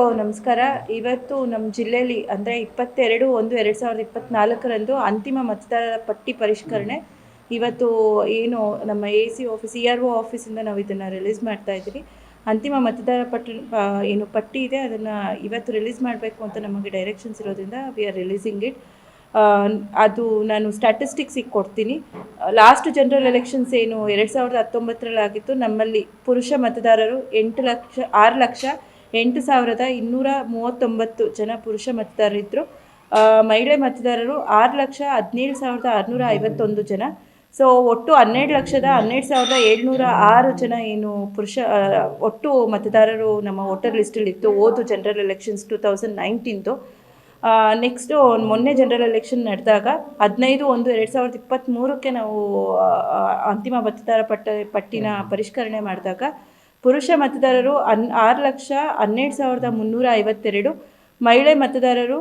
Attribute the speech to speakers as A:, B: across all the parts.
A: ನಮಸ್ಕಾರ. ಇವತ್ತು ನಮ್ಮ ಜಿಲ್ಲೆಯಲ್ಲಿ ಅಂದರೆ ಇಪ್ಪತ್ತೆರಡು ಒಂದು ಎರಡು ಸಾವಿರದ ಇಪ್ಪತ್ತ್ನಾಲ್ಕರಂದು ಅಂತಿಮ ಮತದಾರರ ಪಟ್ಟಿ ಪರಿಷ್ಕರಣೆ. ಇವತ್ತು ಏನು ನಮ್ಮ A C office, E R O ಆಫೀಸಿಂದ ನಾವು ಇದನ್ನು ರಿಲೀಸ್ ಮಾಡ್ತಾ ಇದ್ದೀವಿ. ಅಂತಿಮ ಮತದಾರ ಪಟ್ಟಿ ಏನು ಪಟ್ಟಿ ಇದೆ, ಅದನ್ನು ಇವತ್ತು ರಿಲೀಸ್ ಮಾಡಬೇಕು ಅಂತ ನಮಗೆ ಡೈರೆಕ್ಷನ್ಸ್ ಇರೋದ್ರಿಂದ ವಿ ಆರ್ ರಿಲೀಸಿಂಗ್ ಇಟ್ ಅದು ನಾನು ಸ್ಟ್ಯಾಟಿಸ್ಟಿಕ್ಸಿಗೆ ಕೊಡ್ತೀನಿ. ಲಾಸ್ಟ್ ಜನರಲ್ ಎಲೆಕ್ಷನ್ಸ್ ಏನು ಎರಡು ಸಾವಿರದ ಹತ್ತೊಂಬತ್ತರಲ್ಲಾಗಿತ್ತು. ನಮ್ಮಲ್ಲಿ ಪುರುಷ ಮತದಾರರು ಎಂಟು ಲಕ್ಷ, ಆರು ಲಕ್ಷ ಎಂಟು ಸಾವಿರದ ಇನ್ನೂರ ಮೂವತ್ತೊಂಬತ್ತು ಜನ ಪುರುಷ ಮತದಾರರಿದ್ದರು ಮಹಿಳೆ ಮತದಾರರು ಆರು ಲಕ್ಷ ಹದಿನೇಳು ಸಾವಿರದ ಆರುನೂರ ಐವತ್ತೊಂದು ಜನ. ಸೊ ಒಟ್ಟು ಹನ್ನೆರಡು ಲಕ್ಷದ ಹನ್ನೆರಡು ಸಾವಿರದ ಏಳ್ನೂರ ಆರು ಜನ ಏನು ಪುರುಷ ಒಟ್ಟು ಮತದಾರರು ನಮ್ಮ ವೋಟರ್ ಲಿಸ್ಟಲ್ಲಿ ಇತ್ತು. ಓದು ಜನರಲ್ ಎಲೆಕ್ಷನ್ಸ್ ಟೂ ತೌಸಂಡ್ ನೈನ್ಟೀನ್ದು. ನೆಕ್ಸ್ಟು ಮೊನ್ನೆ ಜನರಲ್ ಎಲೆಕ್ಷನ್ ನಡೆದಾಗ ಹದಿನೈದು ಒಂದು ಎರಡು ಸಾವಿರದ ಇಪ್ಪತ್ತ್ಮೂರಕ್ಕೆ ನಾವು ಅಂತಿಮ ಮತದಾರ ಪಟ್ಟ ಪಟ್ಟಿನ ಪರಿಷ್ಕರಣೆ ಮಾಡಿದಾಗ ಪುರುಷ ಮತದಾರರು ಅನ್ ಆರು ಲಕ್ಷ ಹನ್ನೆರಡು ಸಾವಿರದ ಮುನ್ನೂರ ಐವತ್ತೆರಡು, ಮಹಿಳೆ ಮತದಾರರು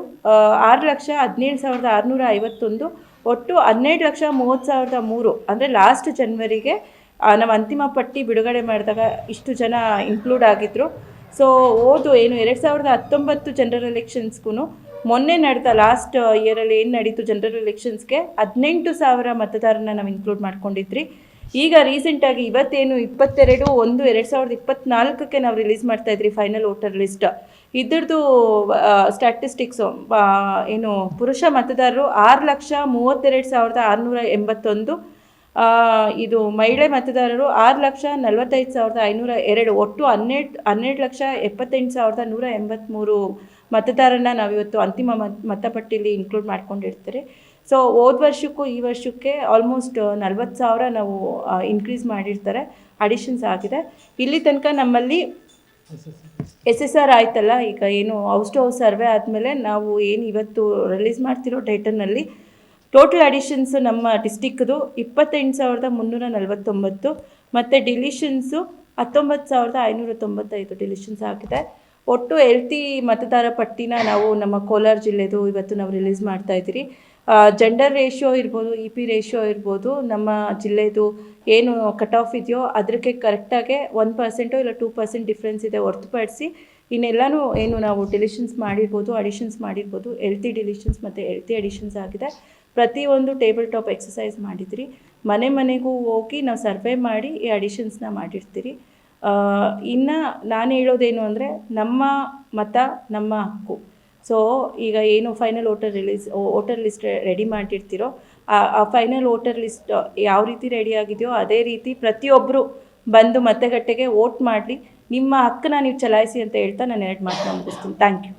A: ಆರು ಲಕ್ಷ ಹದಿನೇಳು ಸಾವಿರದ ಆರುನೂರ ಐವತ್ತೊಂದು, ಒಟ್ಟು ಹನ್ನೆರಡು ಲಕ್ಷ ಮೂವತ್ತು ಸಾವಿರದ ಮೂರು. ಅಂದರೆ ಲಾಸ್ಟ್ ಜನ್ವರಿಗೆ ನಾವು ಅಂತಿಮ ಪಟ್ಟಿ ಬಿಡುಗಡೆ ಮಾಡಿದಾಗ ಇಷ್ಟು ಜನ ಇನ್ಕ್ಲೂಡ್ ಆಗಿದ್ದರು ಸೊ ಓದು ಏನು, ಎರಡು ಸಾವಿರದ ಹತ್ತೊಂಬತ್ತು ಜನರಲ್ ಎಲೆಕ್ಷನ್ಸ್ಗೂ ಮೊನ್ನೆ ನಡೆದ ಲಾಸ್ಟ್ ಇಯರಲ್ಲಿ ಏನು ನಡೀತು ಜನರಲ್ ಎಲೆಕ್ಷನ್ಸ್ಗೆ ಹದಿನೆಂಟು ಸಾವಿರ ಮತದಾರನ ನಾವು ಇನ್ಕ್ಲೂಡ್ ಮಾಡ್ಕೊಂಡಿದ್ರಿ. ಈಗ ರೀಸೆಂಟಾಗಿ ಇವತ್ತೇನು ಇಪ್ಪತ್ತೆರಡು ಒಂದು ಎರಡು ಸಾವಿರದ ಇಪ್ಪತ್ನಾಲ್ಕಕ್ಕೆ ನಾವು ರಿಲೀಸ್ ಮಾಡ್ತಾ ಇದ್ರಿ ಫೈನಲ್ ವೋಟರ್ ಲಿಸ್ಟ್ ಇದ್ರದ್ದು ಸ್ಟ್ಯಾಟಿಸ್ಟಿಕ್ಸು ಏನು ಪುರುಷ ಮತದಾರರು ಆರು ಲಕ್ಷ ಮೂವತ್ತೆರಡು ಸಾವಿರದ ಆರುನೂರ ಎಂಬತ್ತೊಂದು ಇದು ಮಹಿಳೆ ಮತದಾರರು ಆರು ಲಕ್ಷ ನಲವತ್ತೈದು ಸಾವಿರದ ಐನೂರ ಎರಡು, ಒಟ್ಟು ಹನ್ನೆರಡು ಹನ್ನೆರಡು ಲಕ್ಷ ಎಪ್ಪತ್ತೆಂಟು ಸಾವಿರದ ನೂರ ಎಂಬತ್ತ್ಮೂರು ಮತದಾರನ ನಾವಿವತ್ತು ಅಂತಿಮ ಮತ ಮತಪಟ್ಟಿಲಿ ಇನ್ಕ್ಲೂಡ್ ಮಾಡ್ಕೊಂಡಿರ್ತಾರೆ. ಸೊ ಹೋದ ವರ್ಷಕ್ಕೂ ಈ ವರ್ಷಕ್ಕೆ ಆಲ್ಮೋಸ್ಟ್ ನಲ್ವತ್ತು ಸಾವಿರ ನಾವು ಇನ್ಕ್ರೀಸ್ ಮಾಡಿರ್ತಾರೆ ಅಡಿಷನ್ಸ್ ಆಗಿದೆ. ಇಲ್ಲಿ ತನಕ ನಮ್ಮಲ್ಲಿ ಎಸ್ ಎಸ್ ಆರ್ ಆಯ್ತಲ್ಲ, ಈಗ ಏನು ಹೌಸ್ ಟು ಹೌಸ್ ಸರ್ವೆ ಆದಮೇಲೆ ನಾವು ಏನು ಇವತ್ತು ರಿಲೀಸ್ ಮಾಡ್ತಿರೋ ಡೇಟನಲ್ಲಿ ಟೋಟಲ್ ಅಡಿಷನ್ಸ್ ನಮ್ಮ ಡಿಸ್ಟಿಕ್ದು ಇಪ್ಪತ್ತೆಂಟು ಸಾವಿರದ ಮುನ್ನೂರ ನಲವತ್ತೊಂಬತ್ತು, ಮತ್ತು ಡಿಲಿಷನ್ಸು ಹತ್ತೊಂಬತ್ತು ಸಾವಿರದ ಐನೂರ ತೊಂಬತ್ತೈದು ಡಿಲಿಷನ್ಸ್ ಆಗಿದೆ. ಒಟ್ಟು ಎಲ್ತಿ ಮತದಾರ ಪಟ್ಟಿನ ನಾವು ನಮ್ಮ ಕೋಲಾರ ಜಿಲ್ಲೆದು ಇವತ್ತು ನಾವು ರಿಲೀಸ್ ಮಾಡ್ತಾ ಇದ್ದೀರಿ. ಜೆಂಡರ್ ರೇಷಿಯೋ ಇರ್ಬೋದು ಇ ಪಿ ರೇಷಿಯೋ ಇರ್ಬೋದು, ನಮ್ಮ ಜಿಲ್ಲೆದು ಏನು ಕಟ್ ಆಫ್ ಇದೆಯೋ ಅದಕ್ಕೆ ಕರೆಕ್ಟಾಗೆ ಒನ್ ಪರ್ಸೆಂಟು ಇಲ್ಲ ಟೂ ಪರ್ಸೆಂಟ್ ಡಿಫ್ರೆನ್ಸ್ ಇದೆ ಹೊರತುಪಡಿಸಿ. ಇನ್ನೆಲ್ಲನೂ ಏನು ನಾವು ಡಿಲಿಷನ್ಸ್ ಮಾಡಿರ್ಬೋದು ಅಡಿಷನ್ಸ್ ಮಾಡಿರ್ಬೋದು ಎಲ್ತಿ ಡಿಲಿಷನ್ಸ್ ಮತ್ತು ಎಲ್ತಿ ಅಡಿಷನ್ಸ್ ಆಗಿದೆ. ಪ್ರತಿಯೊಂದು ಟೇಬಲ್ ಟಾಪ್ ಎಕ್ಸಸೈಸ್ ಮಾಡಿದ್ರಿ. ಮನೆ ಮನೆಗೂ ಹೋಗಿ ನಾವು ಸರ್ವೆ ಮಾಡಿ ಈ ಅಡಿಷನ್ಸ್ನ ಮಾಡಿರ್ತೀರಿ. ಇನ್ನು ನಾನು ಹೇಳೋದೇನು ಅಂದರೆ ನಮ್ಮ ಮತ ನಮ್ಮ ಹಕ್ಕು. ಸೊ ಈಗ ಏನು final voter release voter list ready ಮಾಡಿರ್ತೀರೋ ಆ ಫೈನಲ್ ವೋಟರ್ ಲಿಸ್ಟ್ ಯಾವ ರೀತಿ ರೆಡಿ ಆಗಿದೆಯೋ ಅದೇ ರೀತಿ ಪ್ರತಿಯೊಬ್ಬರು ಬಂದು ಮತಗಟ್ಟೆಗೆ ವೋಟ್ ಮಾಡಲಿ. ನಿಮ್ಮ ಹಕ್ಕನ್ನ ನೀವು ಚಲಾಯಿಸಿ ಅಂತ ಹೇಳ್ತಾ ನಾನು ಎರಡು ಮಾತನ್ನ ಮುಗಿಸ್ತೀನಿ. Thank you